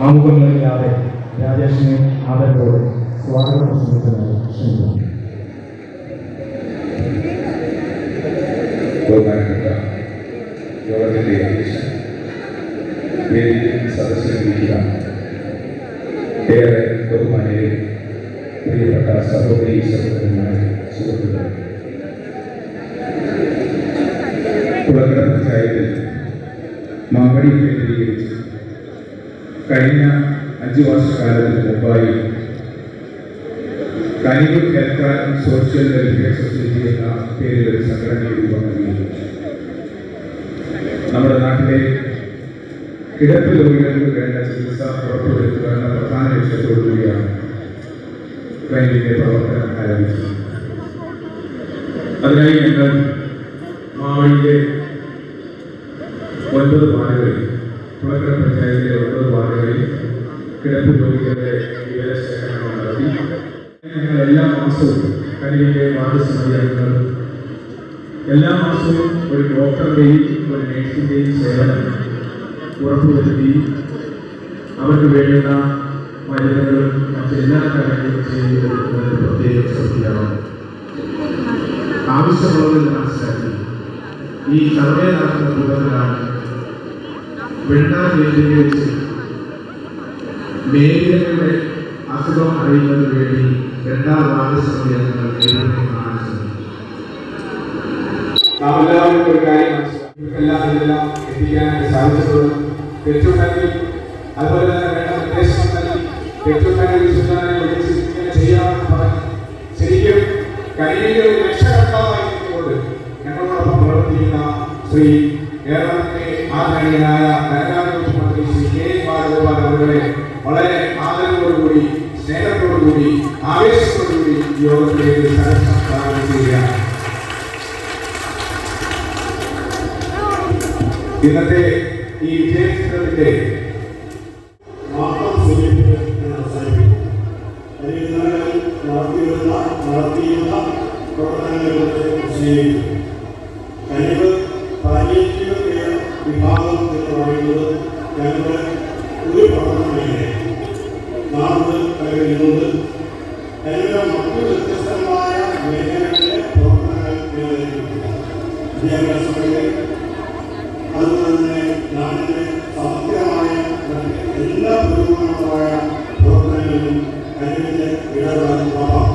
ആമുഖങ്ങളില്ലാതെ രാജേഷിനെ ആദരവോടെ സ്വാഗത പ്രസംഗത്തിനായി ക്ഷണിക്കുന്നു ബഹുമാനപ്പെട്ട യോഗത്തിന്റെ അധ്യക്ഷൻ വേദിയിൽ സദസ്സിലിരിക്കുക ഏറെ ബഹുമാനരും പ്രിയപ്പെട്ട സഹോദരി സഹോദരന്മാരെ സുഹൃത്തുക്കൾ കുളക്കര പഞ്ചായത്തിൽ മാവടി കേന്ദ്രീകരിച്ച് കഴിഞ്ഞ അഞ്ച് വർഷക്കാലത്തിന് മുമ്പായി Kanivu health and social welfare society എന്ന പേരിൽ ഒരു സംഘടന രൂപം നൽകിയിരുന്നു നമ്മുടെ നാട്ടിലെ കിടപ്പ് രോഗികൾക്ക് വേണ്ട ചികിത്സ ഉറപ്പുവരുത്തുക എന്ന പ്രധാന ലക്ഷ്യത്തോടുകൂടിയാണ് ക്ലൈന്റിന്റെ പ്രവർത്തനം ആരംഭിച്ചത്. അതിനായി ഞങ്ങൾ മാവഴിയിലെ ഒൻപത് വാർഡുകളിൽ കുളക്കര പഞ്ചായത്തിലെ ഒമ്പത് വാർഡുകളിൽ കിടപ്പ് രോഗികളുടെ വിവരശേഖരണം നടത്തി. ഞങ്ങൾ എല്ലാ മാസവും കരിയിലെ വാർഡ് സമിതി അംഗങ്ങൾ എല്ലാ മാസവും ഒരു ഡോക്ടറുടെയും ഒരു നേഴ്സിന്റെയും സേവനം ഉറപ്പുവരുത്തി. അവർക്ക് വേണ്ടുന്ന മരുന്നുകളും മറ്റെല്ലാ കാര്യങ്ങളും ചെയ്തു കൊടുക്കുന്നതിന് പ്രത്യേകം ശ്രദ്ധിക്കണം ആവശ്യമുള്ളത് മനസ്സിലാക്കി. ഈ സർവേ നടത്തുന്ന കൂട്ടത്തിലാണ് വെണ്ണാൻ വെച്ച് മേഖലകളുടെ അസുഖം അറിയുന്നതിന് വേണ്ടി രണ്ടാം വാർഡ് സമിതി അംഗങ്ങൾ നാം എല്ലാവരും ഒരു കാര്യം എല്ലാം ഇതെല്ലാം എത്തിക്കാനായിട്ട് സാധിച്ചിട്ടുള്ളത് തെറ്റുണ്ടെങ്കിൽ അതുപോലെ തന്നെ വേണ്ട നൽകി തെറ്റുണ്ടെങ്കിൽ വിശുദ്ധനെ വിളിച്ച് ചെയ്യാമെന്ന് പറഞ്ഞ് ശരിക്കും കനിയിലെ ഒരു രക്ഷകർത്താവായിരിക്കുമ്പോൾ ഞങ്ങളോടൊപ്പം പ്രവർത്തിക്കുന്ന ശ്രീ കേരളത്തിലെ ആദരണീയനായ ധനകാര്യ മുഖ്യമന്ത്രി ശ്രീ കെ ബാലഗോപാൽ അവരുടെ വളരെ ആദരവോടുകൂടി സ്നേഹത്തോടുകൂടി ആവേശത്തോടുകൂടി യോഗത്തിലേക്ക് സംസ്ഥാനം ചെയ്യുകയാണ് ഇന്നത്തെ ഈ വിജയചിത്രത്തിന്റെ നടത്തിയിരുന്ന നടത്തിയിരുന്ന പ്രവർത്തനങ്ങളെക്കുറിച്ച് വിശദീകരിക്കും കഴിവ് പാലിയേറ്റീവ് വിഭാഗം എന്ന് പറയുന്നത് ഞങ്ങളുടെ ഒരു പ്രവർത്തനമേ നാട് കഴിയുന്നത് അതിന്റെ മറ്റു വ്യത്യസ്തമായ മേഖലകളിലെ പ്രവർത്തനങ്ങൾ നിലനിൽക്കുന്നു. വിദ്യാഭ്യാസ മേഖല അതുപോലെ തന്നെ നാടിന്റെ സമഗ്രമായ എല്ലാ പുരോഗമനമായ പ്രവർത്തനങ്ങളിലും കഴിവിന്റെ ഇടപെടാൻ ഉറപ്പാണ്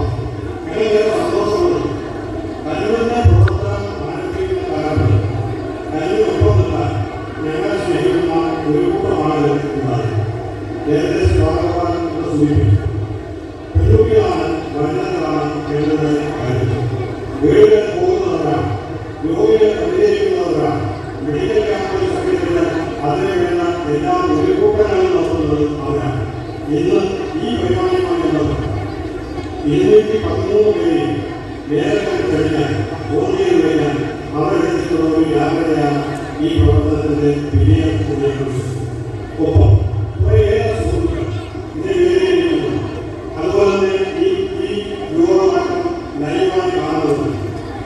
ഈ പ്രവർത്തനത്തിന്റെ വിജയത്തെക്കുറിച്ച് ഒപ്പം അതുപോലെ തന്നെ ഈ ഈ യുവമാറ്റം ലൈവായി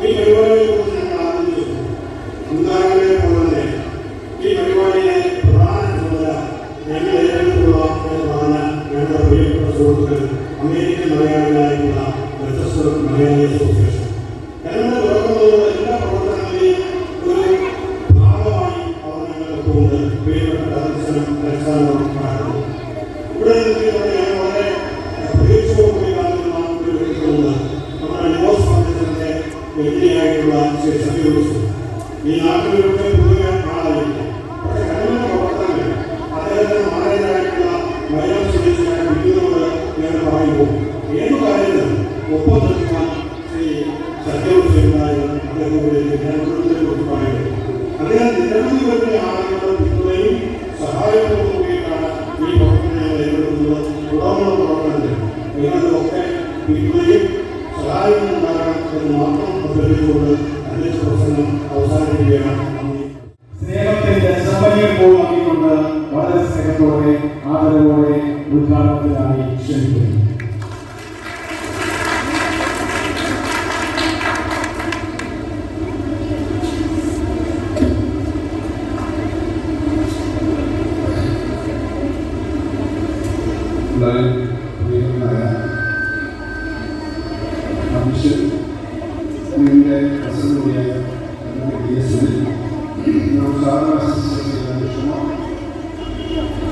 ഈ പരിപാടിയെക്കുറിച്ച് ഞങ്ങൾ ആലോചിച്ചു ഈ പരിപാടിയെ പ്രധാന ചുമതല ഞങ്ങൾ ഏറ്റെടുത്തുള്ള എന്ന് പറഞ്ഞ ഞങ്ങളുടെ പ്രിയപ്പെട്ട സുഹൃത്തുക്കൾ അമേരിക്കൻ മലയാളികളായിട്ടുള്ള മലയാളി അസോസിയേഷൻ. ശ്രീ സത്യവസ് ഈ നാട്ടിലൊക്കെ പൊതുവെ ആളായിരിക്കും പക്ഷെ കഴിഞ്ഞ പ്രവർത്തനങ്ങൾ അദ്ദേഹത്തിന് മാനേജരായിട്ടുള്ള വൈറസ് സ്വദേശിയായ ബില്ലിനോട് ഞാൻ പറയുമ്പോൾ ഏത് കാര്യത്തിലും ഒപ്പം നിൽക്കാൻ ശ്രീ സത്യവസ് ഉണ്ടായിരുന്നു അദ്ദേഹത്തിലേക്ക് ഞാൻ കുറിച്ച് പറയുന്നത് അദ്ദേഹം നിരവധി വലിയ ആളുകളുടെ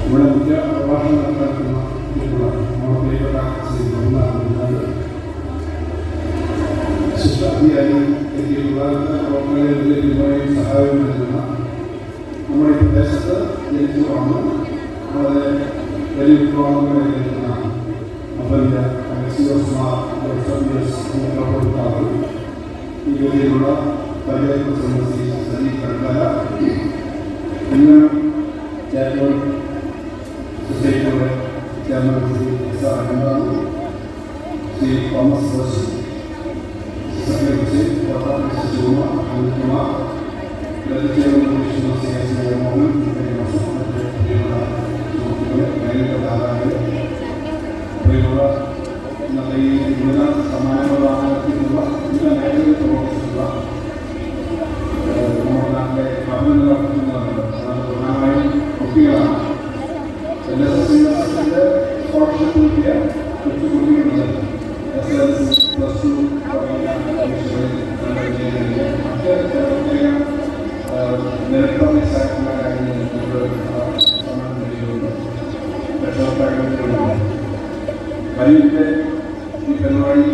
ഇവിടെ മുഖ്യ പ്രഭാഷണം നടത്താനുള്ള നമ്മുടെ പ്രിയപ്പെട്ട ശ്രീ ഒന്നാണ് ശിക്ഷാധികാരി എത്തിയിട്ടുള്ള പ്രവർത്തനങ്ങളിൽ സഹായം നൽകുന്ന നമ്മുടെ പ്രദേശത്ത് ജനിച്ചു വളർന്ന് വളരെ വലിയ വിപ്ലവങ്ങളെ നേരിടുന്ന അപര്യ അലക്സിയോസ്മാർ കൊടുത്താറ് ഈ രീതിയിലുള്ള ప్రజలకు సమస్య ప్రకార ఎన్నో చేపలు సొసైటీలో chairman Shri ఎస్ఆర్ఎంరావు Shri Thomas Roche సభ్యులు ప్రతాప్ శివ అనిల్ కుమార్ ప్రతి చైర్మన్ కృష్ణ సిఎస్ మోహన్ വലിയ ഈ പരിപാടി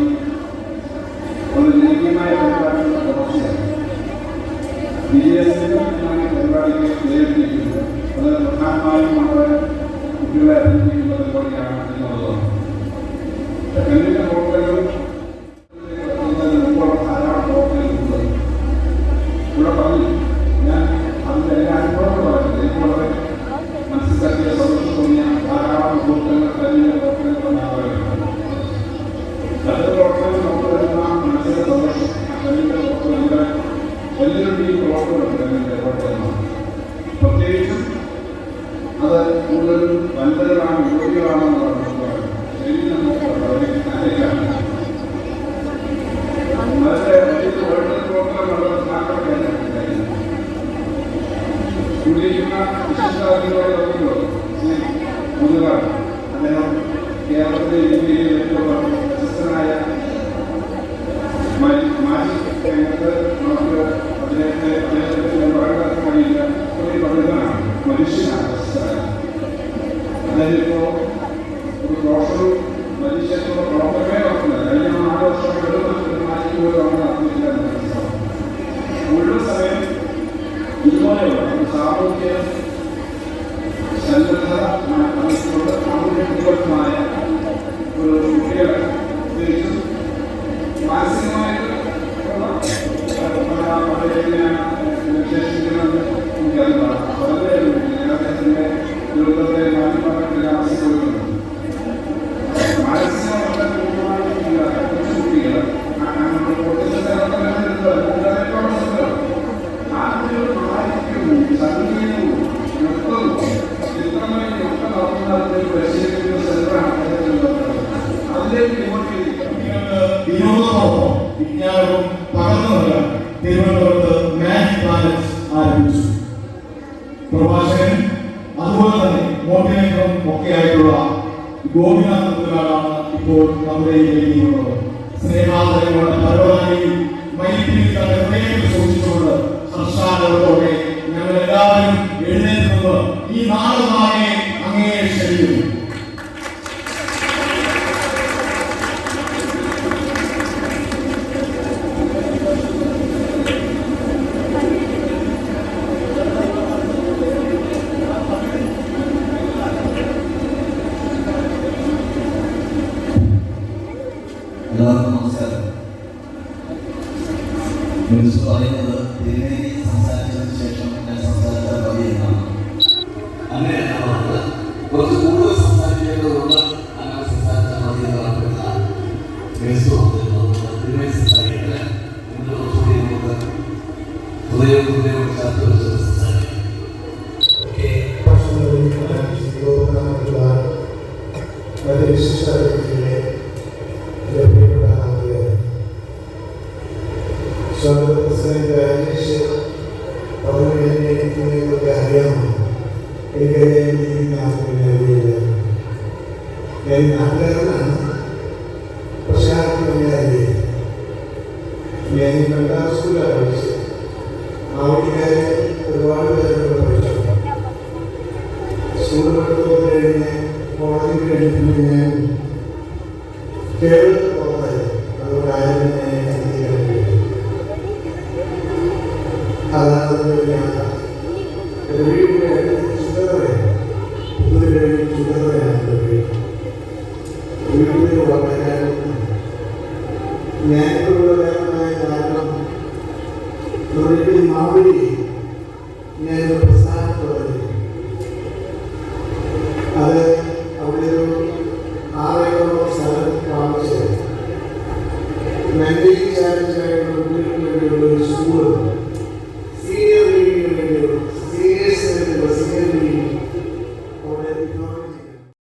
ഉന്നയിക്കുന്ന വിശിഷ്ടാതിഥികളെ നോക്കുമ്പോൾ ശ്രീ മുതുകാർ അദ്ദേഹം കേരളത്തിലെ ഇന്ത്യയിലെ ഏറ്റവും പ്രശസ്തനായ ഇതുപോലെയുള്ള ഒരു സാമൂഹ്യ സന്നദ്ധ മനസ്സിലുള്ള സാമൂഹ്യമായ വിജ്ഞാനവും പകർന്നു നൽകാൻ തിരുവനന്തപുരത്ത് മാച്ച് പാലസ് ആരംഭിച്ചു. പ്രഭാഷകൻ അതുപോലെ തന്നെ മോട്ടിവേറ്ററും ഒക്കെ ആയിട്ടുള്ള ഗോപിനാഥ് മുതലാളാണ് ഇപ്പോൾ നമ്മുടെ എഴുതിയിട്ടുള്ളത് സ്നേഹാദരങ്ങളുടെ പരവതാനിയിൽ മൈത്രി തന്റെ ഹൃദയത്തിൽ സൂക്ഷിച്ചുകൊണ്ട് സംസ്ഥാനത്തോടെ ഞങ്ങൾ എല്ലാവരും എല്ലാവർക്കും നമസ്കാരം ന്യൂസ് പറയുന്നത് തിരുമേനി സംസാരിച്ചതിന് ശേഷം ഞാൻ സംസാരിച്ചാൽ മതി എന്നാണ് അങ്ങനെയല്ല പറഞ്ഞത് കുറച്ച് കൂടുതൽ സംസാരിക്കേണ്ടതുകൊണ്ട് അങ്ങനെ സംസാരിച്ചാൽ മതി എന്ന് എന്നിട്ട് കുറച്ചുകൂടി നമുക്ക് ഹൃദയം ഹൃദയം ചേർത്ത് വെച്ച് നാട്ടുകാരനാണ് പക്ഷേ ആർക്കും എന്നെ ഞാൻ രണ്ടാം സ്കൂളിലാണ് പഠിച്ചത് ആവണിക്കാരെ ഒരുപാട് പേരോട് പഠിച്ചു സ്കൂളിൽ പഠിത്തം കഴിഞ്ഞ് കോളേജിൽ കഴിഞ്ഞിട്ട് ഞാൻ ನ್ಯಾಯಪೂರ್ವಕರമായ ಕಾರಣ ಮಾವಳಿ ನ್ಯಾಯ